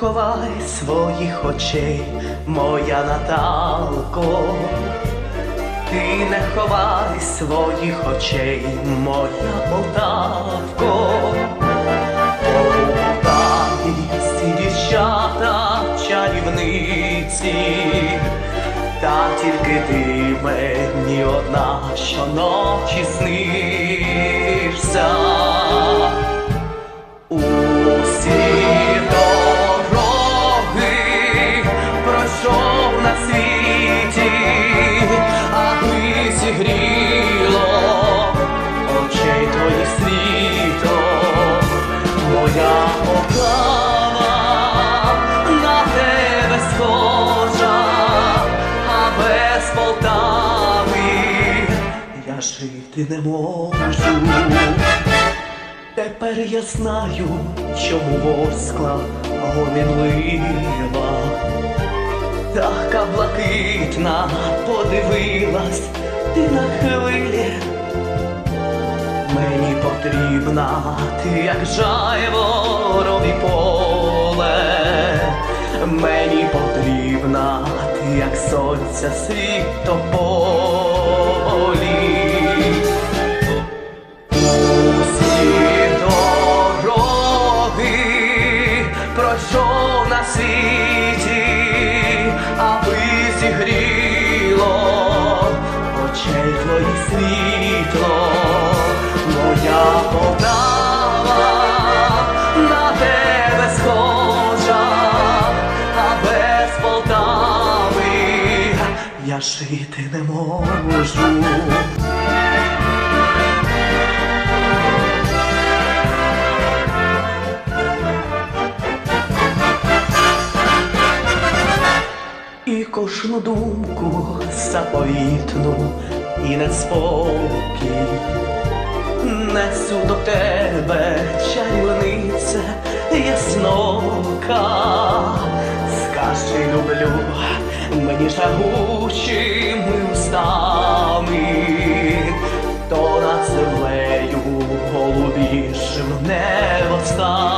ховай своїх очей, моя Наталко. Ти не ховай своїх очей, моя Полтавко. Полтаві всі дівчата чарівниці, та тільки ти мені одна щоночі снишся. Жити не можу. Тепер я знаю, чому воскла гомінлива. Така блакитна подивилась ти на хвилі. Мені потрібна ти, як жайворові поле. Мені потрібна ти, як сонця світополі. Світі, аби зігріло очей твоїх світло, моя Полтава на тебе схожа, а без Полтави я жити не можу. І кожну думку заповітну і неспокій несу до тебе, чарівниця яснока. Скажи, люблю, мені жагучими устами, то над землею голубішим небо стане.